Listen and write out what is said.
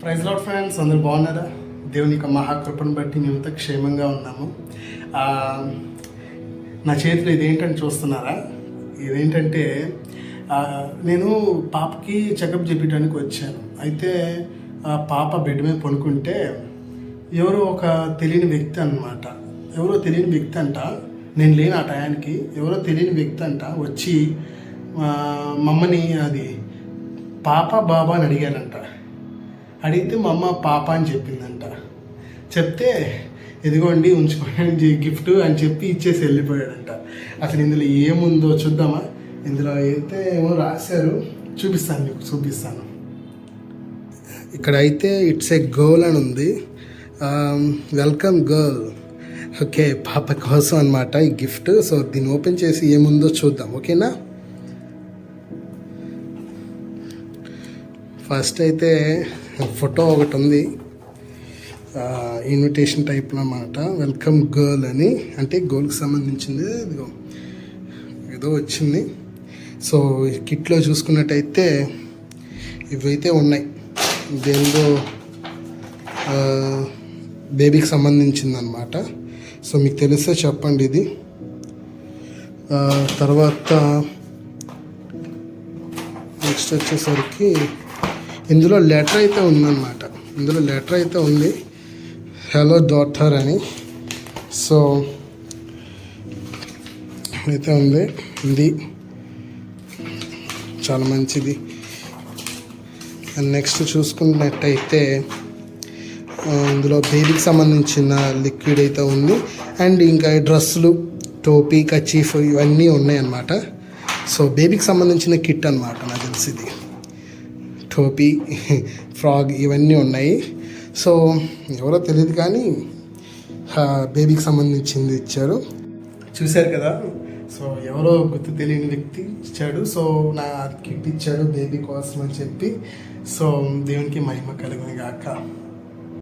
Praise lord fans అందరు బాగున్నారా? దేవుని యొక్క మహాకృపను బట్టి మేమంతా క్షేమంగా ఉన్నాము. నా చేతిలో ఇదేంటని చూస్తున్నారా? ఇదేంటంటే నేను పాపకి చెకప్ చేపించడానికి వచ్చాను. అయితే ఆ పాప బెడ్ మీద పడుకుంటే ఎవరో ఒక తెలియని వ్యక్తి అన్నమాట. ఎవరో తెలియని వ్యక్తి అంట నేను లేని ఆ టయానికి. ఎవరో తెలియని వ్యక్తి అంట వచ్చి మమ్మని అది పాప బాబా అని అడిగారంట అడిగితే మా అమ్మ పాప అని చెప్పిందంట. చెప్తే ఇదిగోండి ఉంచుకోండి గిఫ్ట్ అని చెప్పి ఇచ్చేసి వెళ్ళిపోయాడంట. అసలు ఇందులో ఏముందో చూద్దామా? ఇందులో అయితే ఏమో రాశారు. చూపిస్తాను మీకు చూపిస్తాను. ఇక్కడ అయితే ఇట్స్ ఏ గర్ల్ అని ఉంది. Welcome girl. ఓకే పాప కోసం అనమాట ఈ గిఫ్ట్. సో దీన్ని ఓపెన్ చేసి ఏముందో చూద్దాం ఓకేనా? ఫస్ట్ అయితే ఫోటో ఒకటి ఉంది. ఇన్విటేషన్ టైప్లో అనమాట వెల్కమ్ గర్ల్ అని. అంటే గోల్కి సంబంధించింది ఇదిగో ఏదో వచ్చింది. సో కిట్లో చూసుకున్నట్టయితే ఇవైతే ఉన్నాయి. దేనిలో బేబీకి సంబంధించింది అనమాట సో మీకు తెలిస్తే చెప్పండి ఇది. తర్వాత నెక్స్ట్ వచ్చేసరికి ఇందులో లెటర్ అయితే ఉందన్నమాట. ఇందులో లెటర్ అయితే ఉంది. హలో డాటర్ అని. సో అయితే ఉంది. ఇది చాలా మంచిది. అండ్ నెక్స్ట్ చూసుకున్నట్టయితే ఇందులో బేబీకి సంబంధించిన లిక్విడ్ అయితే ఉంది. అండ్ ఇంకా డ్రెస్సులు టోపీ కచీఫ్ ఇవన్నీ ఉన్నాయన్నమాట. సో బేబీకి సంబంధించిన కిట్ అన్నమాట నాకు తెలిసి ఇది టోపీ ఫ్రాగ్ ఇవన్నీ ఉన్నాయి. సో ఎవరో తెలియదు కానీ బేబీకి సంబంధించింది ఇచ్చారు. చూశారు కదా? సో ఎవరో గుర్తు తెలియని వ్యక్తి ఇచ్చాడు. సో నా కిట్ ఇచ్చాడు బేబీ కోసం అని చెప్పి. సో దేవునికి మహిమ కలుగుని గాక